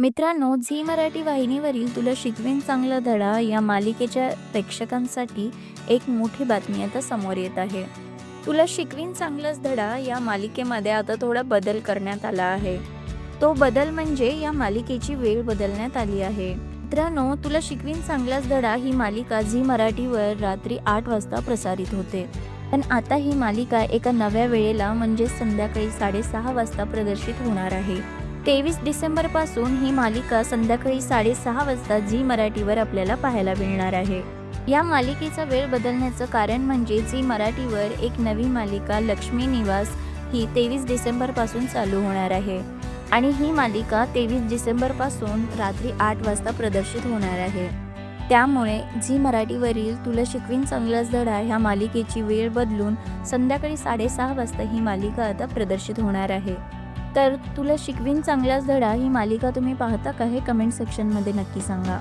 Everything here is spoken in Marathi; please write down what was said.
मित्रांनो झी मराठी वाहिनीवरील तुला शिकवीन चांगला धडा या मालिकेच्या प्रेक्षकांसाठी एक मोठी बातमी आता समोर येत आहे. तुला शिकवीन चांगलाच धडा या मालिकेमध्ये आता थोडा बदल करण्यात आला आहे. तो बदल म्हणजे या मालिकेची वेळ बदलण्यात आली आहे. मित्रांनो तुला शिकवीन चांगलाच धडा ही मालिका झी मराठीवर रात्री आठ वाजता प्रसारित होते. पण आता ही मालिका एका नव्या वेळेला म्हणजे संध्याकाळी साडेसहा वाजता प्रदर्शित होणार आहे. तेवीस डिसेंबरपासून ही मालिका संध्याकाळी साडेसहा वाजता झी मराठीवर आपल्याला पाहायला मिळणार आहे. या मालिकेचा वेळ बदलण्याचं कारण म्हणजे झी मराठीवर एक नवी मालिका लक्ष्मी निवास ही तेवीस डिसेंबरपासून चालू होणार आहे. आणि ही मालिका तेवीस डिसेंबरपासून रात्री आठ वाजता प्रदर्शित होणार आहे. त्यामुळे झी मराठीवरील तुला शिकवीन चांगलाच धडा ह्या मालिकेची वेळ बदलून संध्याकाळी साडेसहा वाजता ही मालिका आता प्रदर्शित होणार आहे. तर तुला शिकवीन चांगलाच धडा. ही मालिका तुम्ही पाहता का हे कमेंट सेक्शनमध्ये नक्की सांगा.